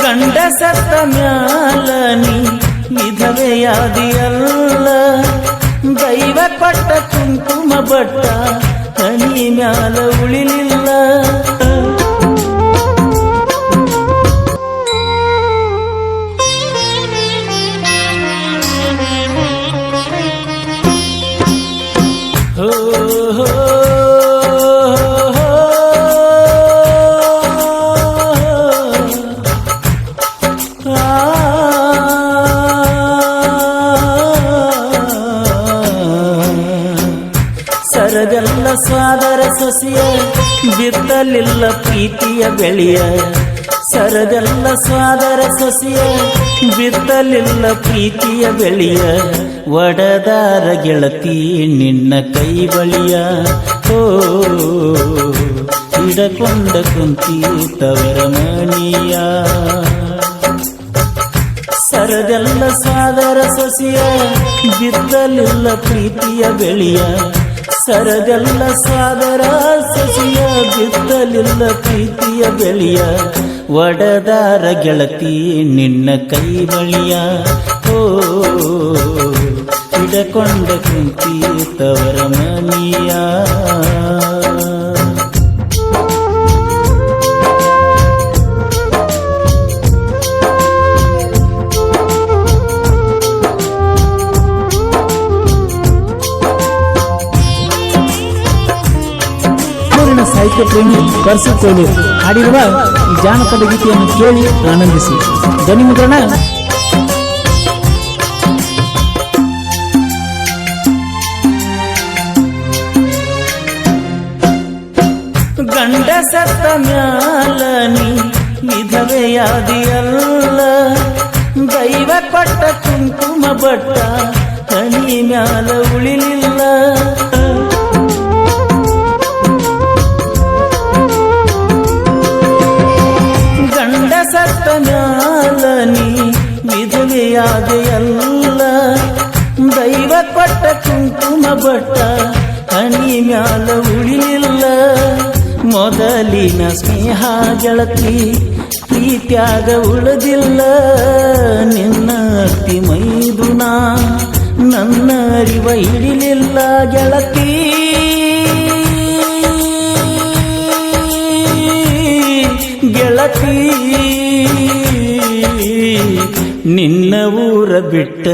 ಗಂಡ ಸತ್ತ ಮ್ಯಾಲ ನೀ ವಿಧವೆಯಾದಿಯಲ್ಲ ದೈವ ಕೊಟ್ಟ ಕುಂಕುಮ ಬಟ್ಟ ಹನಿ ಮ್ಯಾಲ ಉಳಿಲಿಲ್ಲ ಸರದೆಲ್ಲ ಸಾದರ ಸಸಿಯ, ಬಿತ್ತಲಿಲ್ಲ ಪ್ರೀತಿಯ ಬೆಳೆಯ. ಸರದೆಲ್ಲ ಸಾದರ ಸಸಿಯ, ಬಿತ್ತಲಿಲ್ಲ ಪ್ರೀತಿಯ ಬೆಳೆಯ. ಒಡದಾರ ಗೆಳತಿ ನಿನ್ನ ಕೈ ಬಳಿಯ. ಓ, ಇಡಕೊಂಡ ಕುಂತಿ ತವರ ಮಣಿಯ. ಸರದೆಲ್ಲ ಸಾದರ ಸಸಿಯ, ಬಿದ್ದಲಿಲ್ಲ ಪ್ರೀತಿಯ ಬೆಳೆಯ. ಸರದೆಲ್ಲ ಸಾದರ ಸಸಿಯ, ಬಿದ್ದಲಿಲ್ಲ ಪ್ರೀತಿಯ ಬೆಳೆಯ. ಒಡದಾರ ಗೆಳತಿ ನಿನ್ನ ಕೈ ಬಳಿಯ. ಓ, ಹಿಡಕೊಂಡ ಕುಂತಿ ತವರ ಮನಿಯ. ಸಾಹಿತ್ಯ ಪ್ರೇಮಿ ಪರ್ಸು ಕೋಲು ಹಾಡಿರುವ ಈ ಜಾನಪದ ಗೀತೆಯನ್ನು ಕೇಳಿ ಆನಂದಿಸಿ. ಧ್ವನಿ ಮುದ್ರಣ. ಗಂಡ ಸತ್ತ ಮ್ಯಾಲ ನೀ ವಿಧವೆಯಾದಿಯಲ್ಲ. ದೈವ ಕೊಟ್ಟ ಕುಂಕುಮ ಬಟ್ಟ ಹನಿ ಮ್ಯಾಲ ಉಳಿಲಿಲ್ಲ. ಬಟ್ಟ ಹನಿ ಮ್ಯಾಲ ಉಳಿಲಿಲ್ಲ. ಮೊದಲಿನ ಸ್ನೇಹ ಗೆಳತಿ ಪ್ರೀತ್ಯಾಗ ಉಳದಿಲ್ಲ. ನಿನ್ನ ಅತಿ ಮೈದುನ ನನ್ನ ಅರಿವ ಇಳಿಲಿಲ್ಲ ಗೆಳತಿ. ಗೆಳತಿ, ನಿನ್ನ ಊರ ಬಿಟ್ಟ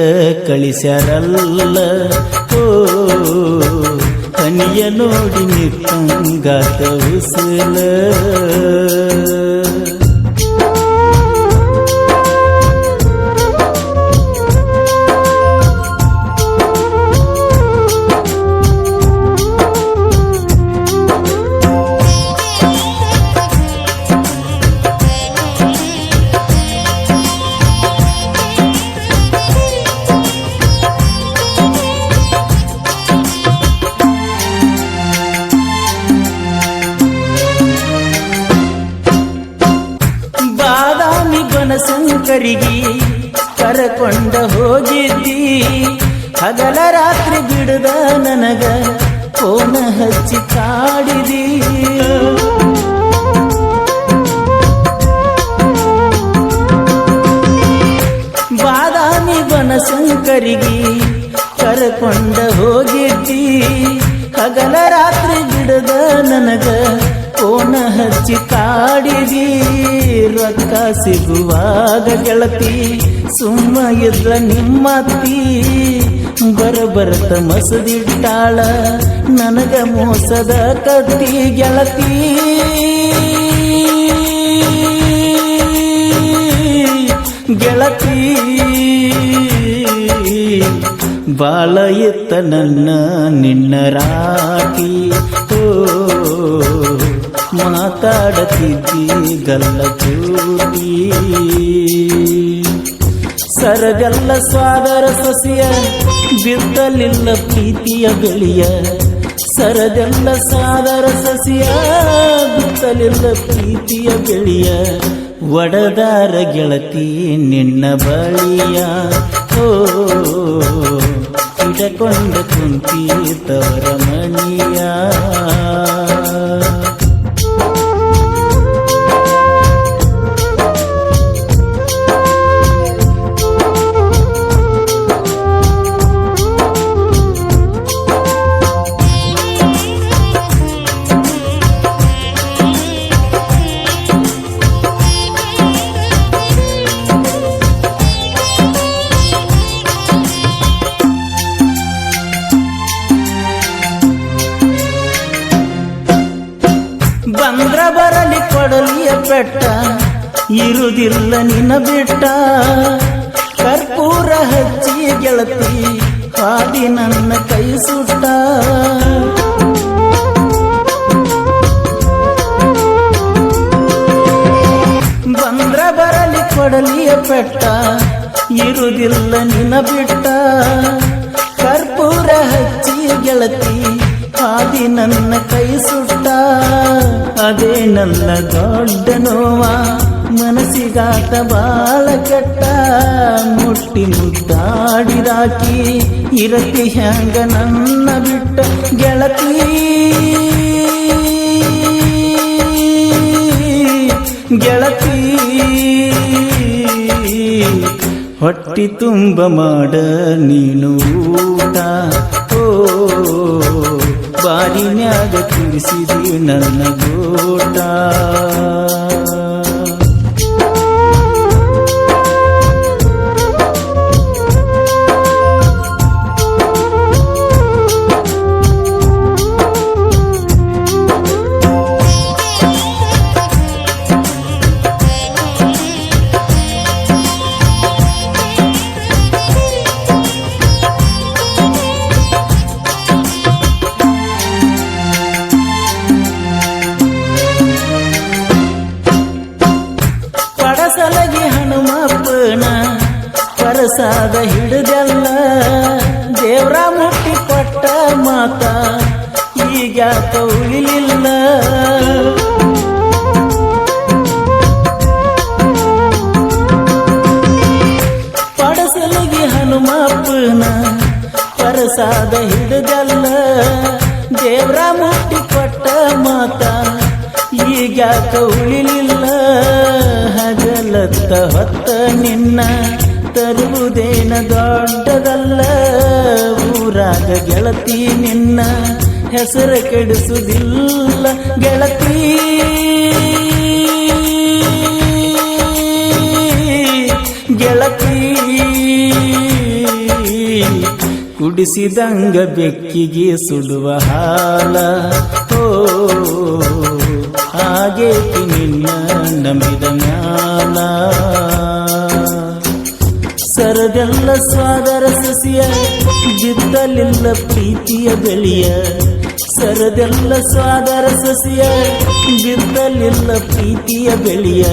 ಕಳಿಸ್ಯಾರಲ್ಲ. ಓ ಹನಿಯ ನೋಡಿ ನಿತ್ತಂಗಾತ ಉಸಲ. ಬನಶಂಕರಿಗೆ ಕರಕೊಂಡ ಹೋಗಿದ್ದಿ. ಹಗಲ ರಾತ್ರಿ ಬಿಡದ ನನಗ ಕೋನ ಹಚ್ಚಿ ಕಾಡಿದಿ. ಬಾದಾಮಿ ಬನಶಂಕರಿಗೆ ಕರಕೊಂಡ ಹೋಗಿದ್ದಿ. ಹಗಲ ರಾತ್ರಿ ಬಿಡದ ನನಗ ಕೋನ ಹಚ್ಚಿ ಕಾಡಿದಿ ರೊಕ್ಕ ಸಿಗುವಾಗ ಗೆಳತಿ. ಸುಮ್ಮ ಇದ್ರ ನಿಮ್ಮತ್ತಿ ಬರಬರತ ಮಸದಿಟ್ಟಾಳ ನನಗ ಮೋಸದ ಕತ್ತಿ ಗೆಳತಿ. ಗೆಳತಿ, ಬಾಳ ಎತ್ತ ನನ್ನ ನಿನ್ನ ರಾಟಿ ಓ ಮಾತಾಡತಿದ್ದಿ ಗಲ್ಲ ಜೋಡಿ. ಸರಗಲ್ಲ ಸ್ವಾಗರ ಸಸಿಯ, ಬಿದ್ದಲಿಲ್ಲ ಪ್ರೀತಿಯ ಬೆಳೆಯ. ಸರದೆಲ್ಲ ಸಾದರ ಸಸಿಯ ಬಿತ್ತಲಿಲ್ಲ ಪ್ರೀತಿಯ ಬೆಳೆಯ. ಒಡದಾರ ಗೆಳತಿ ನಿನ್ನ ಬಳಿಯ. ಓ, ಇಡಕೊಂಡ ಕುಂತಿ ತವರ ಮನಿಯ. ಬೆಟ್ಟ ಇರುದಿಲ್ಲ ನಿನ್ನ ಬಿಟ್ಟ. ಕರ್ಪೂರ ಹಚ್ಚಿ ಗೆಳತಿ, ಹಾದಿ ನನ್ನ ಕೈ ಸುಟ್ಟ. ಬಂದ್ರ ಬರಲಿ ಕೊಡಲಿಯ ಬೆಟ್ಟ ಇರುದಿಲ್ಲ ನಿನ್ನ ಬಿಟ್ಟ. ಕರ್ಪೂರ ಹಚ್ಚಿ ಗೆಳತಿ ಹಾದಿ ನನ್ನ ಕೈ ಸುಟ್ಟ, ಅದೇ ನನ್ನ ದೊಡ್ಡ ನೋವ. ಮನಸ್ಸಿಗಾತ ಬಾಳ ಕೆಟ್ಟ, ಮುಟ್ಟಿ ಮುದ್ದಾಡಿದಾಕಿ, ಇರತಿ ಹ್ಯಾಂಗ ನನ್ನ ಬಿಟ್ಟ ಗೆಳತಿ. ಗೆಳತಿ. ಹೊಟ್ಟಿ ತುಂಬ ಮಾಡ ನೀನು ಊಟ. ಬಾರಿನ್ಯಾಗ ಕುಡಿಸಿದಿ ನನ್ನ ಗೋಟ. ಪರಸಾದ ಹಿಡಿದೆಲ್ಲ ದೇವ್ರ ಮುಟ್ಟಿ ಕೊಟ್ಟ ಮಾತ ಈಗ ಉಳಿಲಿಲ್ಲ ಪಡಸಲಿಗೆ ಹನುಮಪ್ಪನ ಪರಸಾದ ಹಿಡಿದೆಲ್ಲ ದೇವ್ರ ಮುಟ್ಟಿ ಕೊಟ್ಟ ಮಾತ ಈಗ ಉಳಿಲಿಲ್ಲ ಹಗಲತ್ತ ಹೊತ್ತ ನಿನ್ನ ತರುವುದೇನ ದೊಡ್ಡದಲ್ಲ, ಊರಾಗ ಗೆಳತಿ ನಿನ್ನ ಹೆಸರ ಕೆಡಿಸುವುದಿಲ್ಲ. ಗೆಳತಿ ಗೆಳತಿ, ಕುಡಿಸಿದಂಗ ಬೆಕ್ಕಿಗೆ ಸುಡುವ ಹಾಲ. ಓ ಹಾಗೆ ನಿನ್ನ ನಂಬಿದ ಮ್ಯಾಲ ಸರದೆಲ್ಲ ಸ್ವಾದರ ಸಸಿಯ ಬಿದ್ದಲಿಲ್ಲ ಪ್ರೀತಿಯ ಬೆಳೆಯ. ಸರದೆಲ್ಲ ಸ್ವಾದರ ಸಸಿಯ ಬಿದ್ದಲಿಲ್ಲ ಪ್ರೀತಿಯ ಬೆಳೆಯ.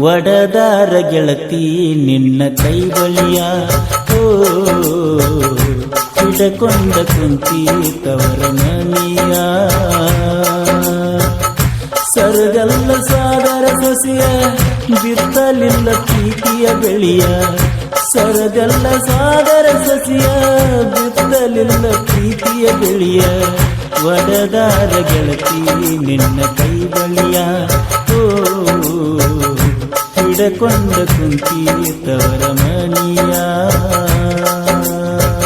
ಒಡದಾರ ಗೆಳತಿ ನಿನ್ನ ಕೈ ಬಳಿಯ ಓ ಕುಂತಿ ತವರ ಮನೆಯ ಸರಗಲ್ಲ ಸಾದರ ಸೊಸೆಯ ಬಿತ್ತಲಿಲ್ಲ ಪ್ರೀತಿಯ ಬೆಳೆಯ. ಸರಗಲ್ಲ ಸಾಗರ ಸಸಿಯ ಬಿತ್ತಲಿಲ್ಲ ಪ್ರೀತಿಯ ಬೆಳೆಯ. ಒಡದಾರ ಗೆಳತಿ, ನಿನ್ನ ಕೈ ಬಳಿಯ ಓ, ಹಿಡಕೊಂಡ ಕುಂತಿ ತವರ ಮನಿಯ